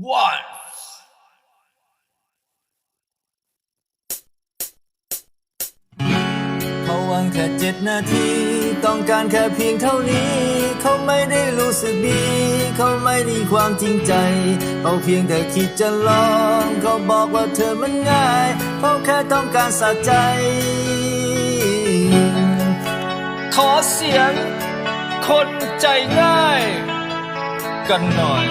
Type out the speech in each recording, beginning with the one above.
one เขาหวังแค่เจ็ดนาที ต้องการแค่เพียงเท่านี้ เขาไม่ได้รู้สึกดี เขาไม่มีความจริงใจ เขาเพียงแต่คิดจะลอง เขาบอกว่าเธอมันง่าย เขาแค่ต้องการสะใจ ขอเสียงคนใจง่าย กันหน่อย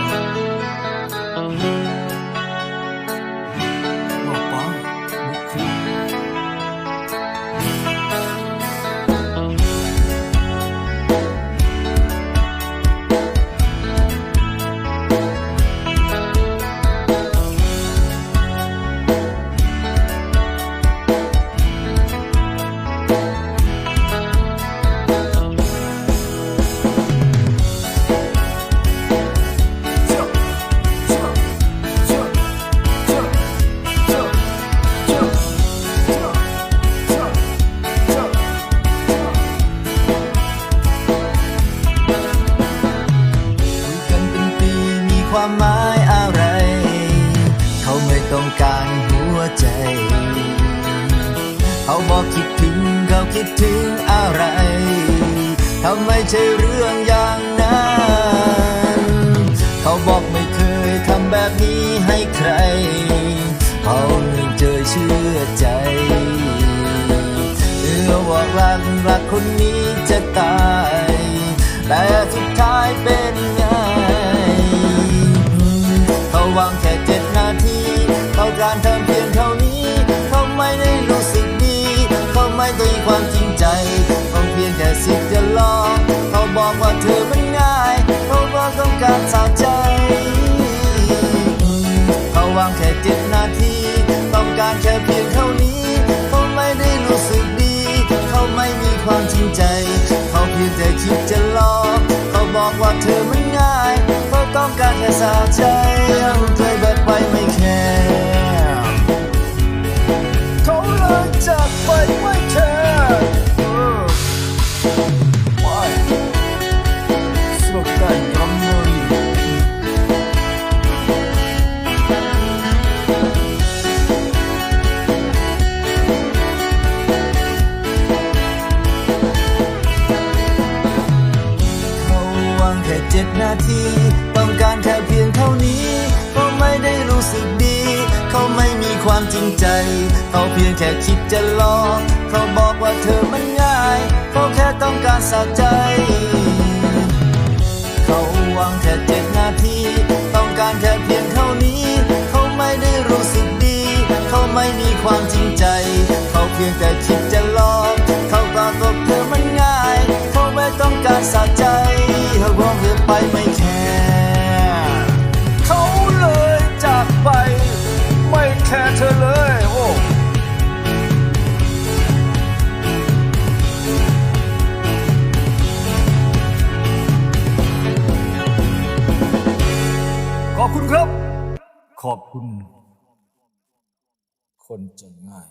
ความหมายอะไร เขาไม่ต้องการหัวใจ เขาบอกคิดถึงเขาคิดถึงอะไรทำไมใช่เรื่องอย่างนั้น เขาบอกไม่เคยทำแบบนี้ให้ใคร เขาไม่เจอเชื่อใจเธอบอกรักรักคนนี้จะตาย แต่สุดท้ายเป็น เขาไม่ได้ความจริงใจเขาเพียงแค่สิทธิ์จะลองเขาบอกว่าเธอมันง่ายเขาบอกต้องการสะใจเขาวางแค่เจ็ดนาที ต้องการแค่เพียงเท่านี้เขาไม่ได้รู้สึกดี เขาไม่มีความจริงใจ เขาเพียงแต่คิดจะลองเขาบอกว่าเธอมันง่ายเขาต้องการแค่สะใจ จากไปไม่แคร์เออไม่สุดกันกำมือเขาวางแค่เจ็ดนาที ต้องการแค่เพียงเท่านี้เขาไม่ได้รู้สึกดี เขาไม่มีความจริงใจ เขาเพียงแค่คิดจะลองเขาบอกว่าเธอมันง่ายเขาแค่ต้องการสะใจ เขาวางแค่เจ็ดนาที ต้องการแค่เพียงเท่านี้ เขาไม่ได้รู้สึกดี เขาไม่มีความจริงใจ เขาเพียงแต่คิดจะลองเขาก็ตกเธอมันง่าย เขาไม่ต้องการสะใจ ครับ ขอบคุณ คนใจง่าย